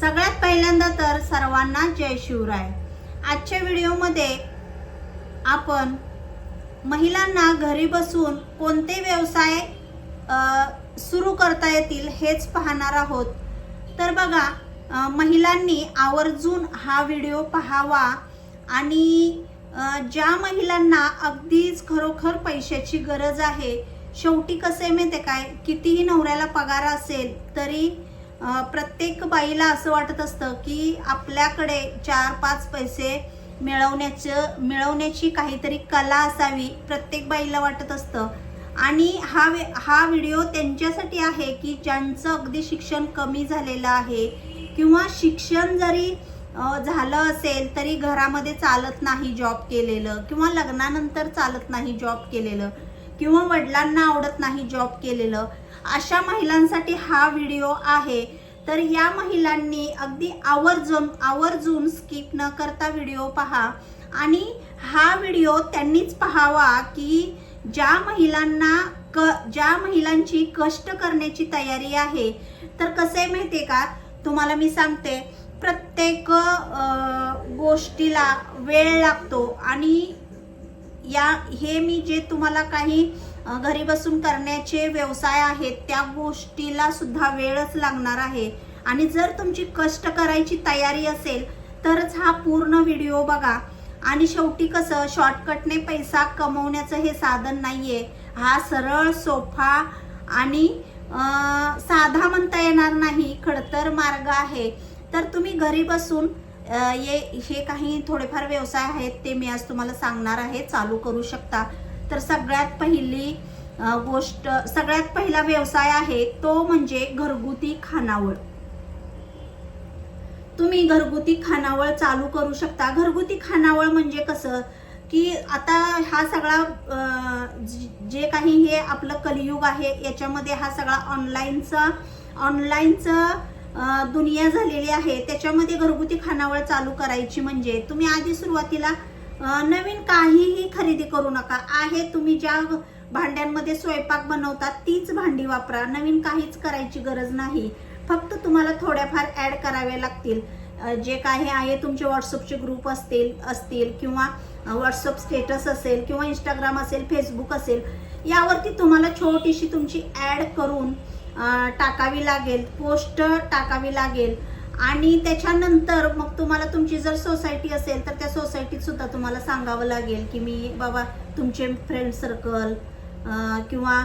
सगळ्यात पहिल्यांदा तर सर्वांना जय शिवराय. आजच्या व्हिडिओमध्ये आपण महिलांना घरी बसून कोणते व्यवसाय सुरू करता येतील हेच पाहणार आहोत. तर बघा महिलांनी आवर्जून हा व्हिडिओ पाहावा आणि ज्या महिलांना अगदीच खरोखर पैशाची गरज आहे शेवटी कसे माहिती काय? कितीही नवऱ्याला पगार असेल तरी प्रत्येक बाईला असं वाटत असतं की आपल्याकडे चार पाच पैसे मिळवण्याचं मिळवण्याची काहीतरी कला असावी प्रत्येक बाईला वाटत असतं. आणि हा वे हा व्हिडिओ त्यांच्यासाठी आहे की ज्यांचं अगदी शिक्षण कमी झालेलं आहे किंवा शिक्षण जरी झालं असेल तरी घरामध्ये चालत नाही जॉब केलेलं किंवा लग्नानंतर चालत नाही जॉब केलेलं. किंवा वडिलांना आवडत नाही जॉब केलेलं. अशा महिलांसाठी हा व्हिडिओ आहे. तर या महिलांनी अगदी आवर्जून आवर्जून स्किप न करता व्हिडिओ पहा. आणि हा व्हिडिओ त्यांनीच पाहावा की ज्या महिलांना क ज्या महिलांची कष्ट करण्याची तयारी आहे. तर कसं आहे माहिती आहे का? तुम्हाला मी सांगते. प्रत्येक गोष्टीला वेळ लागतो आणि या हे मी जे तुम्हाला काही घरी बसून करण्याचे व्यवसाय आहेत त्या गोष्टीला सुद्धा वेळच लागणार आहे. आणि जर तुमची कष्ट करायची तयारी असेल तरच हा पूर्ण व्हिडिओ बघा. आणि शेवटी कसं शॉर्टकटने पैसा कमवण्याचं हे साधन नाहीये. हा सरळ सोफा आणि साधा म्हणता येणार नाही खडतर मार्ग आहे. तर तुम्ही घरी बसून ये हे काही थोडेफार व्यवसाय आहेत ते मी आज तुम्हाला सांगणार आहे. चालू करू शकता. तर सगळ्यात पहिली गोष्ट सगळ्यात पहिला व्यवसाय आहे तो म्हणजे घरगुती खानावळ. तुम्ही घरगुती खानावळ चालू करू शकता. घरगुती खानावळ म्हणजे कसं? की आता हा सगळा जे काही हे आपलं कलियुग आहे याच्यामध्ये हा सगळा ऑनलाईनचा ऑनलाईनचं दुनिया झालेली आहे. त्याच्यामध्ये घरगुती खानावळ चालू करायची म्हणजे तुम्ही आधी सुरुवातीला नवीन काहीही खरेदी करू नका. आहे तुम्ही ज्या भांड्यांमध्ये स्वयंपाक बनवतात तीच भांडी वापरा. नवीन काहीच करायची गरज नाही. फक्त तुम्हाला थोड्याफार ॲड करावे लागतील. जे काही आहे तुमचे व्हॉट्सअपचे ग्रुप असतील असतील किंवा व्हॉट्सअप स्टेटस असेल किंवा इंस्टाग्राम असेल फेसबुक असेल यावरती तुम्हाला छोटीशी तुमची ॲड करून टाकावी लागेल पोस्ट टाकावी लागेल. आणि त्याच्यानंतर मग तुम्हाला तुमची जर सोसायटी असेल तर त्या सोसायटीत सुद्धा तुम्हाला सांगावं लागेल की मी बाबा तुमचे फ्रेंड सर्कल किंवा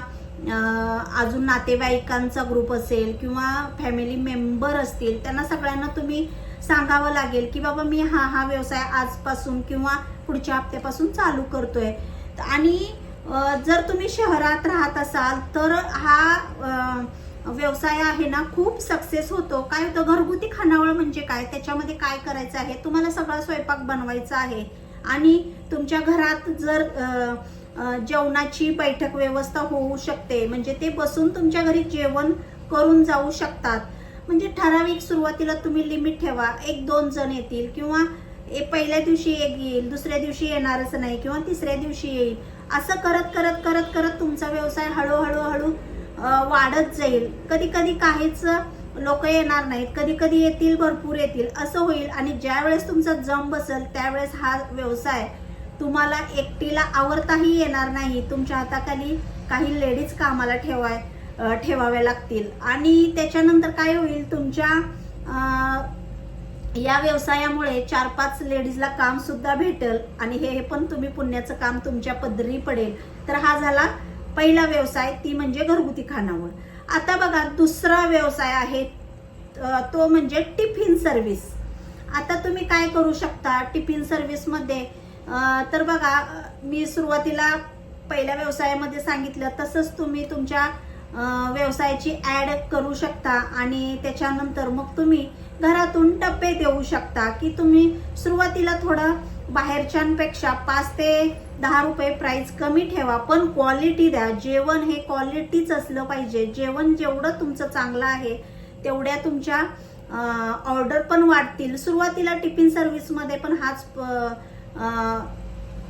अजून नातेवाईकांचा ग्रुप असेल किंवा फॅमिली मेंबर असतील त्यांना सगळ्यांना तुम्ही सांगावं लागेल की बाबा मी हा हा व्यवसाय आजपासून किंवा पुढच्या हप्त्यापासून चालू करतोय. आणि जर तुम्ही शहरात राहत असाल तर हा व्यवसाय आहे ना खूप सक्सेस होतो. काय होतं घरगुती खानावळ म्हणजे काय? त्याच्यामध्ये काय करायचं आहे? तुम्हाला सगळा स्वयंपाक बनवायचा आहे. आणि तुमच्या घरात जर जेवणाची बैठक व्यवस्था होऊ शकते म्हणजे ते बसून तुमच्या घरी जेवण करून जाऊ शकतात. म्हणजे ठराविक सुरुवातीला तुम्ही लिमिट ठेवा. एक दोन जण येतील किंवा पहिल्या दिवशी एक येईल दुसऱ्या दिवशी येणारच नाही किंवा तिसऱ्या दिवशी येईल. असं करत करत करत करत तुमचा व्यवसाय हळूहळू हळू वाढत जाईल. कधी कधी काहीच लोक येणार नाहीत. कधी कधी येतील भरपूर येतील. असं होईल. आणि ज्या वेळेस तुमचा जम बसेल त्यावेळेस हा व्यवसाय तुम्हाला एकटीला आवडताही येणार नाही. तुमच्या हाताखाली काही लेडीज कामाला ठेवाय ठेवाव्या लागतील. आणि त्याच्यानंतर काय होईल? तुमच्या या व्यवसायामुळे चार पाच लेडीजला काम सुद्धा भेटेल आणि हे पण तुम्ही पुण्याचं काम तुमच्या पदरी पडेल. तर हा झाला पहिला व्यवसाय ती म्हणजे घरगुती खानावळ. आता बघा दुसरा व्यवसाय आहे तो म्हणजे टिफिन सर्व्हिस. आता तुम्ही काय करू शकता टिफिन सर्व्हिसमध्ये? तर बघा मी सुरुवातीला पहिल्या व्यवसायामध्ये सांगितलं तसंच तुम्ही तुमच्या व्यवसायाची ऍड करू शकता आणि त्याच्यानंतर मग तुम्ही घरातून टप्पे देऊ शकता की तुम्ही सुरुवातीला थोडं बाहेरच्यांपेक्षा पाच ते दहा रुपये प्राइस कमी ठेवा पण क्वालिटी द्या. जेवण हे क्वालिटीच असलं पाहिजे. जेवण जेवढं तुमचं चांगलं आहे तेवढ्या तुमच्या ऑर्डर पण वाढतील. सुरुवातीला टिफिन सर्व्हिसमध्ये पण हाच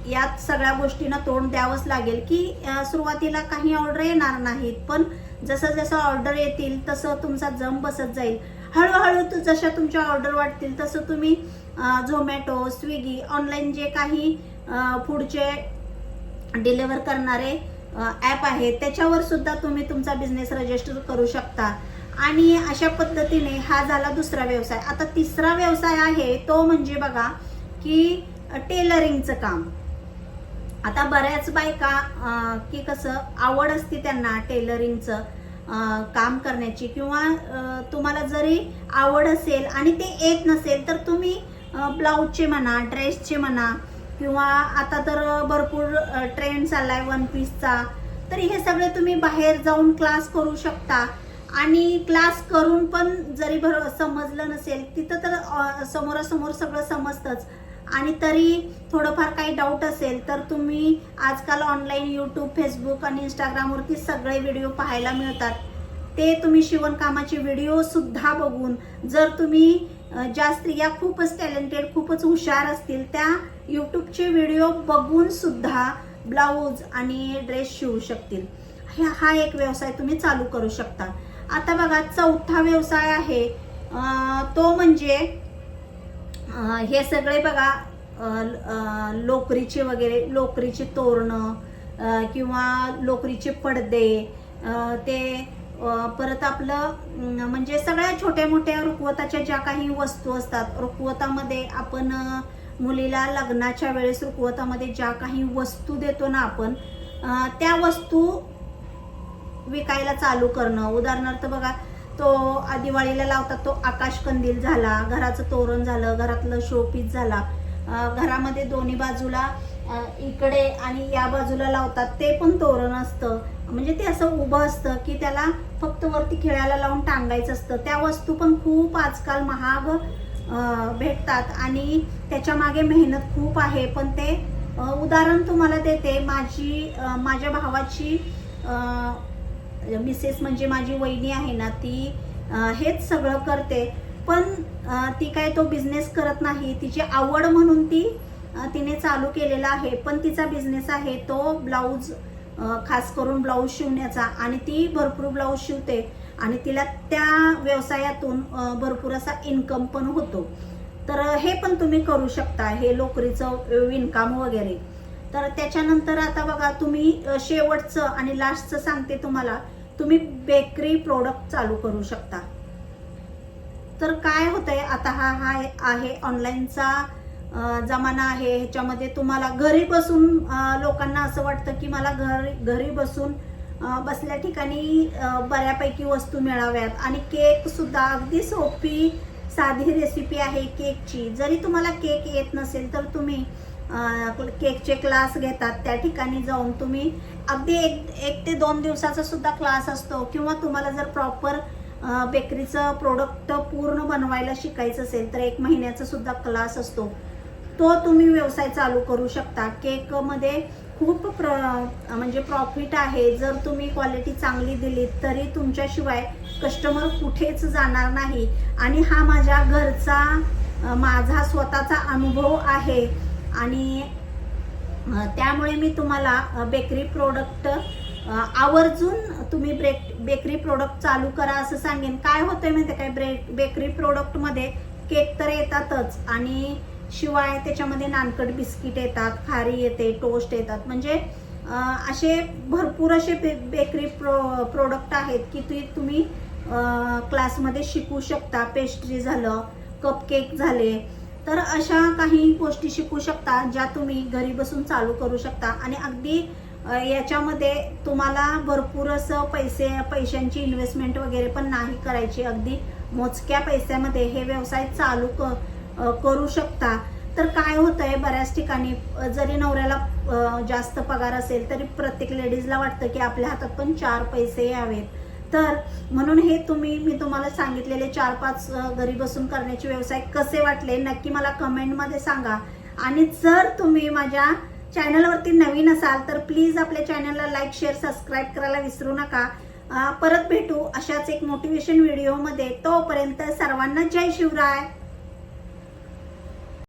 यात सगळ्या गोष्टींना तोंड द्यावंच लागेल की सुरुवातीला काही ऑर्डर येणार नाहीत. पण जसं जसं ऑर्डर येतील तसं तुमचा जम बसत जाईल. हळूहळू तू जशा तुमच्या ऑर्डर वाटतील तसं तुम्ही झोमॅटो स्विगी ऑनलाईन जे काही फूडचे पुढचे डिलेवर करणारे ॲप आहेत त्याच्यावर सुद्धा तुम्ही तुमचा बिझनेस रजिस्टर करू शकता. आणि अशा पद्धतीने हा झाला दुसरा व्यवसाय. आता तिसरा व्यवसाय आहे तो म्हणजे बघा की टेलरिंगचं काम. आता बऱ्याच बायका की कसं आवड असते त्यांना टेलरिंगचं काम करण्याची किंवा तुम्हाला जरी आवड असेल आणि ते येत नसेल तर तुम्ही ब्लाऊजचे म्हणा ड्रेसचे म्हणा किंवा आता तर भरपूर ट्रेंड चाललाय वन पीसचा तर हे सगळे तुम्ही बाहेर जाऊन क्लास करू शकता. आणि क्लास करून पण जरी भर समजलं नसेल तिथं तर समोरासमोर सगळं समजतंच. आणि तरी थोडंफार काही डाऊट असेल तर तुम्ही आजकाल ऑनलाईन यूट्यूब फेसबुक आणि इंस्टाग्रामवरती सगळे व्हिडिओ पाहायला मिळतात. ते तुम्ही शिवणकामाचे व्हिडिओ सुद्धा बघून जर तुम्ही ज्या स्त्रिया खूपच टॅलेंटेड खूपच हुशार असतील त्या यूट्यूबचे व्हिडिओ बघून सुद्धा ब्लाऊज आणि ड्रेस शिवू शकतील. ह्या हा एक व्यवसाय तुम्ही चालू करू शकता. आता बघा चौथा व्यवसाय आहे तो म्हणजे हे सगळे बघा लोकरीचे वगैरे लोकरीचे तोरणं किंवा लोकरीचे पडदे ते परत आपलं म्हणजे सगळ्या छोट्या मोठ्या रुखवताच्या ज्या काही वस्तू असतात रुखवतामध्ये आपण मुलीला लग्नाच्या वेळेस रुखवतामध्ये ज्या काही वस्तू देतो ना आपण त्या वस्तू विकायला चालू करणं. उदाहरणार्थ बघा तो दिवाळीला लावतात तो आकाश कंदील झाला घराचं तोरण झालं घरातलं शोपीस झाला. घरामध्ये दोन्ही बाजूला इकडे आणि या बाजूला लावतात ते पण तोरण असतं. म्हणजे ते असं उभं असतं की त्याला फक्त वरती खेळायला लावून टांगायचं असतं. त्या वस्तू पण खूप आजकाल महाग भेटतात आणि त्याच्यामागे मेहनत खूप आहे. पण ते उदाहरण तुम्हाला देते माझी माझ्या भावाची मिसेस म्हणजे माझी वहिनी आहे ना ती हेच सगळं करते. पण ती काय तो बिझनेस करत नाही. तिची आवड म्हणून ती तिने चालू केलेला आहे. पण तिचा बिझनेस आहे तो ब्लाऊज खास करून ब्लाऊज शिवण्याचा. आणि ती भरपूर ब्लाऊज शिवते. आणि तिला त्या व्यवसायातून भरपूर असा इन्कम पण होतो. तर हे पण तुम्ही करू शकता. हे लोकरीचं इन्कम वगैरे. तर त्याच्यानंतर आता बघा तुम्ही शेवटचं आणि लास्टचं सांगते तुम्हाला. तुम्ही बेकरी प्रोडक्ट चालू करू शकता. तर काय होतंय आता हा हा आहे ऑनलाईनचा जमाना आहे. ह्याच्यामध्ये तुम्हाला घरी बसून लोकांना असं वाटतं की मला घरी घरी बसून बसल्या ठिकाणी बऱ्यापैकी वस्तू मिळाव्यात. आणि केक सुद्धा अगदी सोपी साधी रेसिपी आहे केकची जरी तुम्हाला केक येत नसेल तर तुम्ही केकचे क्लास घेतात त्या ठिकाणी जाऊन तुम्ही अगदी एक एक ते दोन दिवसाचा सुद्धा क्लास असतो किंवा तुम्हाला जर प्रॉपर बेकरीचं प्रोडक्ट पूर्ण बनवायला शिकायचं असेल तर एक महिन्याचा सुद्धा क्लास असतो. तो तुम्ही व्यवसाय चालू करू शकता. केकमध्ये खूप प्र म्हणजे प्रॉफिट आहे. जर तुम्ही क्वालिटी चांगली दिली तरी तुमच्याशिवाय कस्टमर कुठेच जाणार नाही. आणि हा माझ्या घरचा माझा स्वतःचा अनुभव आहे. आणि त्यामुळे मी तुम्हाला बेकरी प्रोडक्ट आवर्जून तुम्ही ब्रेक बेकरी प्रोडक्ट चालू करा असं सांगेन. काय होतंय माहिती काय ब्रेक बेकरी प्रोडक्टमध्ये केक तर येतातच आणि शिवाय त्याच्यामध्ये नानकट बिस्किट येतात खारी येते टोस्ट येतात. म्हणजे असे भरपूर असे बे बेकरी प्रो प्रोडक्ट आहेत की ते तुम्ही क्लासमध्ये शिकू शकता. पेस्ट्री झालं कपकेक झाले तर अशा काही गोष्टी शिकू शकता ज्या तुम्ही घरी बसून चालू करू शकता. आणि अगदी याच्यामध्ये तुम्हाला भरपूर असं पैसे पैशांची इन्व्हेस्टमेंट वगैरे पण नाही करायची. अगदी मोजक्या पैशामध्ये हे व्यवसाय चालू क करू शकता. तर काय होतंय बऱ्याच ठिकाणी जरी नवऱ्याला जास्त पगार असेल तरी प्रत्येक लेडीजला वाटतं की आपल्या हातात पण चार पैसे यावेत. तर म्हणून हे तुम्ही मी तुम्हाला सांगितलेले चार पाच घरी बसून करण्याचे व्यवसाय कसे वाटले नक्की मला कमेंटमध्ये सांगा. आणि जर तुम्ही माझ्या चॅनलवरती नवीन असाल तर प्लीज आपल्या चॅनलला लाईक शेअर सबस्क्राईब करायला विसरू नका. परत भेटू अशाच एक मोटिवेशन व्हिडिओमध्ये. तोपर्यंत सर्वांना जय शिवराय.